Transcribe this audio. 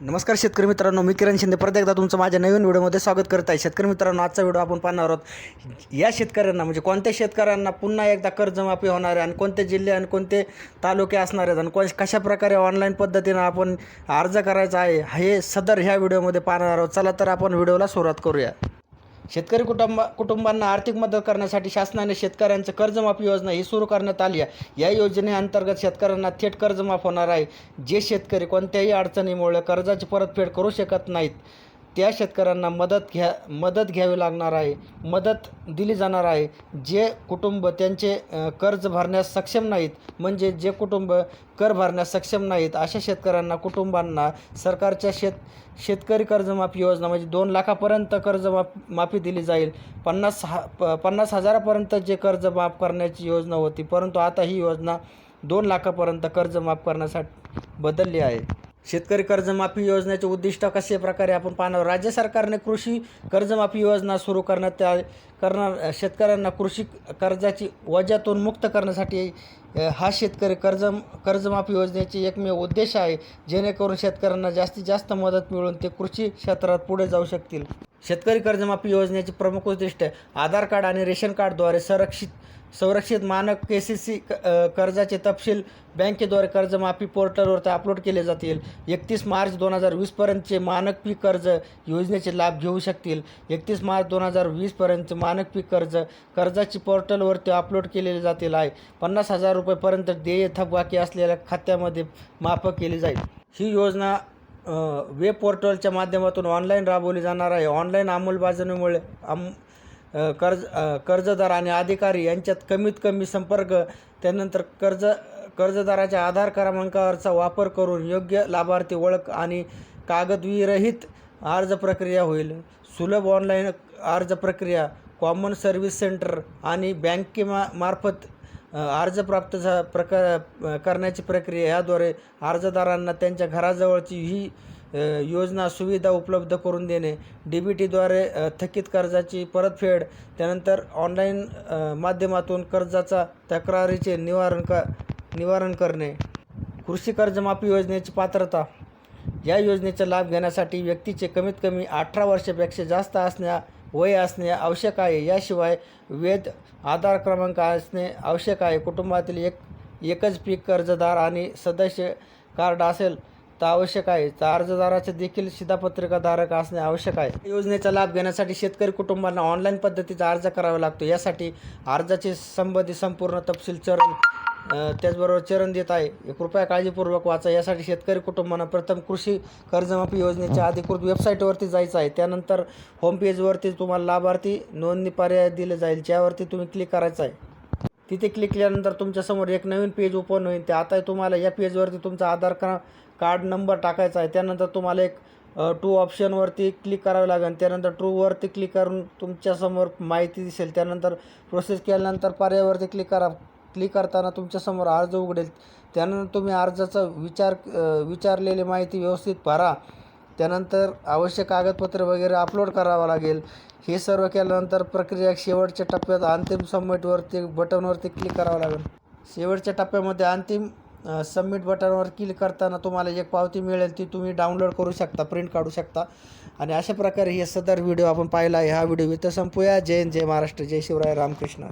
नमस्कार शेतकरी मित्रांनो मी किरण शिंदे. परत एकदा तुमचं माझ्या नवीन व्हिडिओमध्ये स्वागत करत आहे. शेतकरी मित्रांनो आजचा व्हिडिओ आपण पाहणार आहोत. या शेतकऱ्यांना म्हणजे कोणत्या शेतकऱ्यांना पुन्हा एकदा कर्जमाफी होणार आहे आणि कोणते जिल्हे आणि कोणते तालुके असणार आहेत आणि कोण कशाप्रकारे ऑनलाईन पद्धतीनं आपण अर्ज करायचा आहे हे सदर ह्या व्हिडिओमध्ये पाहणार आहोत. चला तर आपण व्हिडिओला सुरुवात करूया. शेतकरी कुटुंब कुटुंबांना आर्थिक मदत करण्यासाठी शासनाने शेतकऱ्यांचं कर्जमाफी योजना ही सुरू करण्यात आली आहे. या योजनेअंतर्गत शेतकऱ्यांना थेट कर्जमाफ होणार आहे. जे शेतकरी कोणत्याही अडचणीमुळे कर्जाची परतफेड करू शकत नाहीत त्या शेतकऱ्यांना मदत घ्या मदत घ्यावी लागणार आहे मदत दिली जाणार आहे. जे कुटुंब त्यांचे कर्ज भरण्यास सक्षम नाहीत म्हणजे जे कुटुंब कर भरण्यास सक्षम नाहीत अशा शेतकऱ्यांना कुटुंबांना सरकारच्या शेत शेतकरी कर्जमाफी योजना म्हणजे दोन लाखापर्यंत कर्ज माफ माफी दिली जाईल. पन्नास हा प पन्नास हजारापर्यंत जे कर्ज माफ करण्याची योजना होती परंतु आता ही योजना दोन लाखापर्यंत कर्ज माफ करण्यासाठी बदलली आहे. शेतकरी कर्जमाफी योजनेचे उद्दिष्ट कसे प्रकारे आपण पाहणार? राज्य सरकारने कृषी कर्जमाफी योजना सुरू करण्यात त्या करणार शेतकऱ्यांना कृषी कर्जाची वजातून मुक्त करण्यासाठी हा शेतकरी कर्ज कर्जमाफी योजनेचे एकमेव उद्देश आहे जेणेकरून शेतकऱ्यांना जास्तीत जास्त मदत मिळून ते कृषी क्षेत्रात पुढे जाऊ शकतील. शेतकरी कर्जमाफी योजनेचे प्रमुख उद्दिष्ट आधार कार्ड आणि रेशन कार्डद्वारे संरक्षित संरक्षित मानक के सी सी कर्जाचे तपशील बँकेद्वारे कर्जमाफी पोर्टलवरती अपलोड केले जातील. एकतीस मार्च दोन हजार वीसपर्यंतचे मानक पीक कर्ज योजनेचे लाभ घेऊ शकतील. एकतीस मार्च दोन हजार वीसपर्यंतचे मानक पीक कर्ज कर्जाची पोर्टलवरती अपलोड केलेले जातील आहे. पन्नास हजार रुपयेपर्यंत देय थकबाकी असलेल्या खात्यामध्ये माफ केली जाईल. ही योजना वेब पोर्टलच्या माध्यमातून ऑनलाईन राबवली जाणार आहे. ऑनलाईन अंमलबजावणीमुळे आम कर्ज कर्जदार आणि अधिकारी यांच्यात कमीत कमी संपर्क त्यानंतर कर्ज कर्जदाराच्या आधार क्रमांकावरचा वापर करून योग्य लाभार्थी ओळख आणि कागदविरहित अर्ज प्रक्रिया होईल. सुलभ ऑनलाईन अर्ज प्रक्रिया कॉमन सर्व्हिस सेंटर आणि बँकेमा मार्फत अर्ज प्राप्त झा प्रकार करण्याची प्रक्रिया याद्वारे अर्जदारांना त्यांच्या घराजवळची ही योजना सुविधा उपलब्ध करून देणे डी बी टीद्वारे थकीत कर्जाची परतफेड त्यानंतर ऑनलाईन माध्यमातून कर्जाचा तक्रारीचे निवारण क निवारण करणे कृषी कर्जमाफी योजनेची पात्रता या योजनेचा लाभ घेण्यासाठी व्यक्तीचे कमीत कमी अठरा वर्षापेक्षा जास्त असण्या वय असणे आवश्यक आहे. याशिवाय वेद आधार क्रमांक असणे आवश्यक आहे. कुटुंबातील एक एकच पीक कर्जदार आणि सदस्य कार्ड असेल तर आवश्यक आहे. तर अर्जदाराचे देखील शिधापत्रिकाधारक असणे आवश्यक आहे. योजनेचा लाभ घेण्यासाठी शेतकरी कुटुंबांना ऑनलाईन पद्धतीचा अर्ज करावा लागतो. यासाठी अर्जाचे संबंधित संपूर्ण तपशील चरण त्याचबरोबर चरण देत आहे. कृपया काळजीपूर्वक वाचा. यासाठी शेतकरी कुटुंबांना प्रथम कृषी कर्जमाफी योजनेच्या अधिकृत वेबसाईटवरती जायचं आहे. त्यानंतर होम पेजवरती तुम्हाला लाभार्थी नोंदणी पर्याय दिले जाईल. ज्यावरती तुम्ही क्लिक करायचं आहे. तिथे क्लिक केल्यानंतर तुमच्यासमोर एक नवीन पेज ओपन होईल. ते आता तुम्हाला या पेजवरती तुमचा आधार क्र कार्ड नंबर टाकायचा आहे. त्यानंतर तुम्हाला एक टू ऑप्शनवरती क्लिक करावं लागेल. त्यानंतर ट्रूवरती क्लिक करून तुमच्यासमोर माहिती दिसेल. त्यानंतर प्रोसेस केल्यानंतर पर्यायावरती क्लिक करा. क्लिक करताना तुमच्यासमोर अर्ज उघडेल त्यानंतर तुम्ही अर्जाचा विचार विचारलेली माहिती व्यवस्थित भरा. त्यानंतर आवश्यक कागदपत्र वगैरे अपलोड करावं लागेल. हे सर्व केल्यानंतर प्रक्रिया शेवटच्या टप्प्यात अंतिम सबमिटवरती बटनवरती क्लिक करावं लागेल. शेवटच्या टप्प्यामध्ये अंतिम सबमिट बटनवर क्लिक करताना तुम्हाला एक पावती मिळेल ती तुम्ही डाउनलोड करू शकता प्रिंट काढू शकता. आणि अशा प्रकारे हे सदर व्हिडिओ आपण पाहिला आहे. हा व्हिडिओ इथं संपूया. जय हिंद, जय महाराष्ट्र जय शिवराय रामकृष्ण.